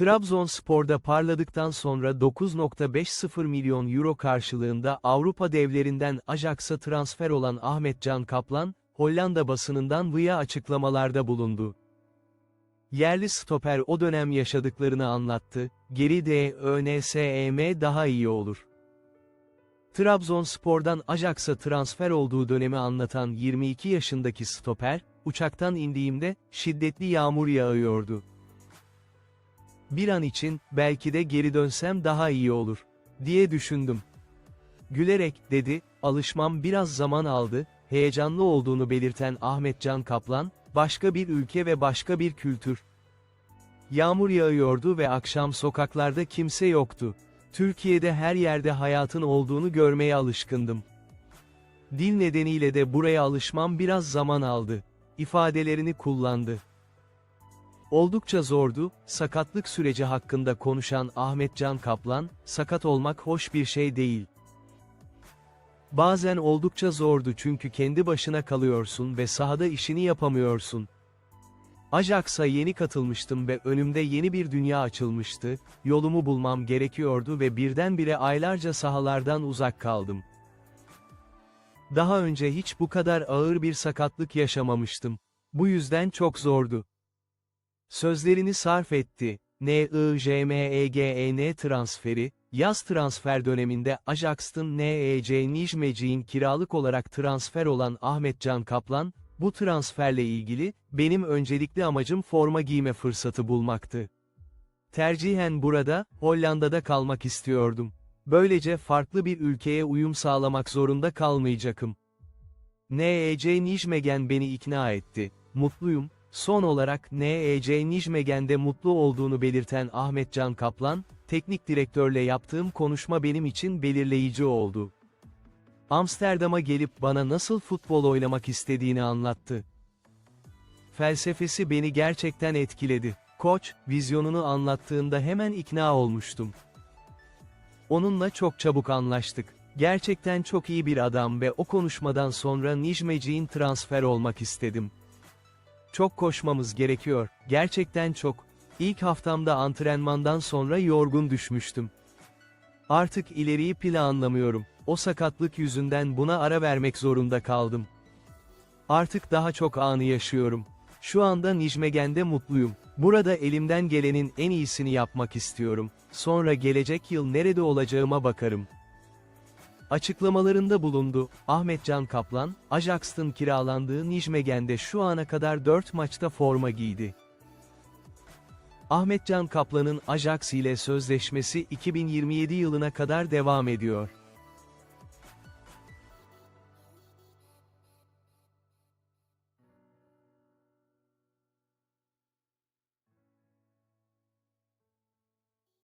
Trabzonspor'da parladıktan sonra 9.50 milyon euro karşılığında Avrupa devlerinden Ajax'a transfer olan Ahmet Can Kaplan, Hollanda basınından via açıklamalarda bulundu. Yerli stoper o dönem yaşadıklarını anlattı, geri de ÖNSEM daha iyi olur. Trabzonspor'dan Ajax'a transfer olduğu dönemi anlatan 22 yaşındaki stoper, uçaktan indiğimde, şiddetli yağmur yağıyordu. Bir an için, belki de geri dönsem daha iyi olur, diye düşündüm. Gülerek, dedi, alışmam biraz zaman aldı, heyecanlı olduğunu belirten Ahmet Can Kaplan, başka bir ülke ve başka bir kültür. Yağmur yağıyordu ve akşam sokaklarda kimse yoktu. Türkiye'de her yerde hayatın olduğunu görmeye alışkındım. Dil nedeniyle de buraya alışmam biraz zaman aldı. ifadelerini kullandı. Oldukça zordu, sakatlık süreci hakkında konuşan Ahmet Can Kaplan, sakat olmak hoş bir şey değil. Bazen oldukça zordu çünkü kendi başına kalıyorsun ve sahada işini yapamıyorsun. Ajax'a yeni katılmıştım ve önümde yeni bir dünya açılmıştı, yolumu bulmam gerekiyordu ve birdenbire aylarca sahalardan uzak kaldım. Daha önce hiç bu kadar ağır bir sakatlık yaşamamıştım. Bu yüzden çok zordu. Sözlerini sarf etti. NIJMEGEN E transferi, yaz transfer döneminde Ajax'ın NEC Nijmecik'in kiralık olarak transfer olan Ahmet Can Kaplan, bu transferle ilgili, benim öncelikli amacım forma giyme fırsatı bulmaktı. Tercihen burada, Hollanda'da kalmak istiyordum. Böylece farklı bir ülkeye uyum sağlamak zorunda kalmayacakım. NEC Nijmegen beni ikna etti. Mutluyum. Son olarak NEC Nijmegen'de mutlu olduğunu belirten Ahmet Can Kaplan, teknik direktörle yaptığım konuşma benim için belirleyici oldu. Amsterdam'a gelip bana nasıl futbol oynamak istediğini anlattı. Felsefesi beni gerçekten etkiledi. Koç, vizyonunu anlattığında hemen ikna olmuştum. Onunla çok çabuk anlaştık. Gerçekten çok iyi bir adam ve o konuşmadan sonra Nijmecik'in transfer olmak istedim. Çok koşmamız gerekiyor, gerçekten çok. İlk haftamda antrenmandan sonra yorgun düşmüştüm. Artık ileriyi planlamıyorum. O sakatlık yüzünden buna ara vermek zorunda kaldım. Artık daha çok anı yaşıyorum. Şu anda Nijmegen'de mutluyum. Burada elimden gelenin en iyisini yapmak istiyorum. Sonra gelecek yıl nerede olacağıma bakarım. Açıklamalarında bulundu. Ahmet Can Kaplan, Ajax'ın kiralandığı Nijmegen'de şu ana kadar 4 maçta forma giydi. Ahmet Can Kaplan'ın Ajax ile sözleşmesi 2027 yılına kadar devam ediyor.